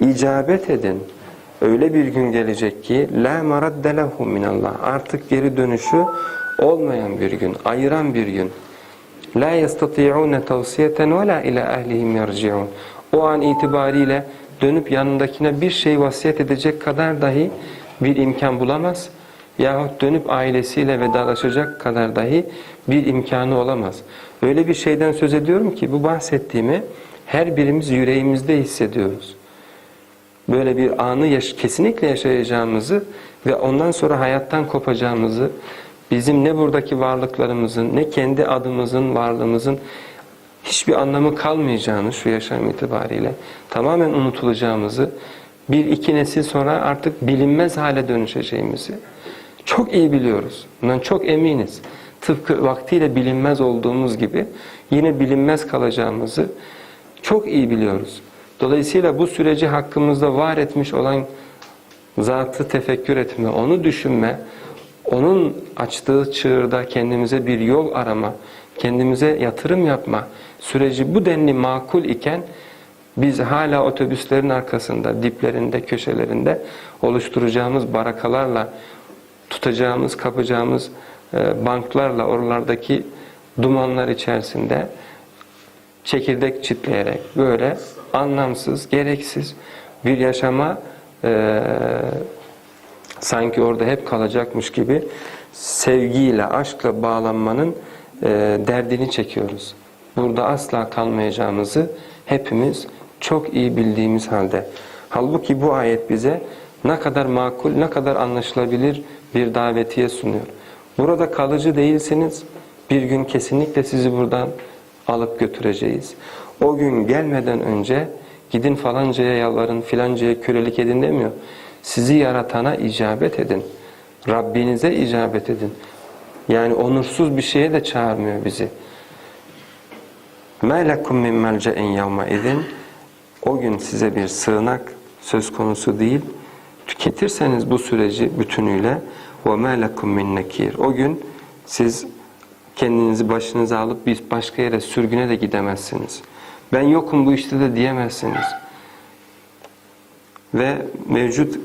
icabet edin. Öyle bir gün gelecek ki la maradde lehu minallah. Artık geri dönüşü olmayan bir gün, ayıran bir gün. La yestati'une tavsiyeten ve la ila ehlihim yerci'un. O an itibariyle dönüp yanındakine bir şey vasiyet edecek kadar dahi bir imkan bulamaz. Yahut dönüp ailesiyle vedalaşacak kadar dahi bir imkanı olamaz. Öyle bir şeyden söz ediyorum ki bu bahsettiğimi her birimiz yüreğimizde hissediyoruz. Böyle bir anı yaş kesinlikle yaşayacağımızı ve ondan sonra hayattan kopacağımızı, bizim ne buradaki varlıklarımızın, ne kendi adımızın, varlığımızın hiçbir anlamı kalmayacağını şu yaşam itibariyle tamamen unutulacağımızı, bir iki nesil sonra artık bilinmez hale dönüşeceğimizi çok iyi biliyoruz. Bundan çok eminiz. Tıpkı vaktiyle bilinmez olduğumuz gibi yine bilinmez kalacağımızı çok iyi biliyoruz. Dolayısıyla bu süreci hakkımızda var etmiş olan zatı tefekkür etme, onu düşünme, onun açtığı çığırda kendimize bir yol arama, kendimize yatırım yapma süreci bu denli makul iken biz hala otobüslerin arkasında, diplerinde, köşelerinde oluşturacağımız barakalarla, tutacağımız, kapacağımız e, banklarla oralardaki dumanlar içerisinde çekirdek çitleyerek böyle anlamsız, gereksiz bir yaşama e, sanki orada hep kalacakmış gibi sevgiyle, aşkla bağlanmanın e, derdini çekiyoruz. Burada asla kalmayacağımızı hepimiz çok iyi bildiğimiz halde. Halbuki bu ayet bize ne kadar makul, ne kadar anlaşılabilir bir davetiye sunuyor. Burada kalıcı değilsiniz. Bir gün kesinlikle sizi buradan alıp götüreceğiz. O gün gelmeden önce gidin falancaya yalvarın, filancaya kölelik edin demiyor. Sizi yaratana icabet edin. Rabbinize icabet edin. Yani onursuz bir şeye de çağırmıyor bizi. مَا لَكُمْ مِنْ مَلْجَئٍ يَوْمَئِذٍ O gün size bir sığınak söz konusu değil. Tüketirseniz bu süreci bütünüyle وَمَا لَكُمْ مِنْ نَكِيرٍ O gün siz kendinizi başınıza alıp bir başka yere sürgüne de gidemezsiniz. Ben yokum bu işte de diyemezsiniz. Ve mevcut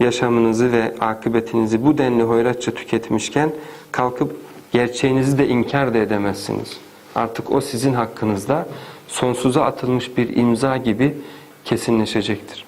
yaşamınızı ve akıbetinizi bu denli hoyratça tüketmişken kalkıp gerçeğinizi de inkar da edemezsiniz. Artık o sizin hakkınızda sonsuza atılmış bir imza gibi kesinleşecektir.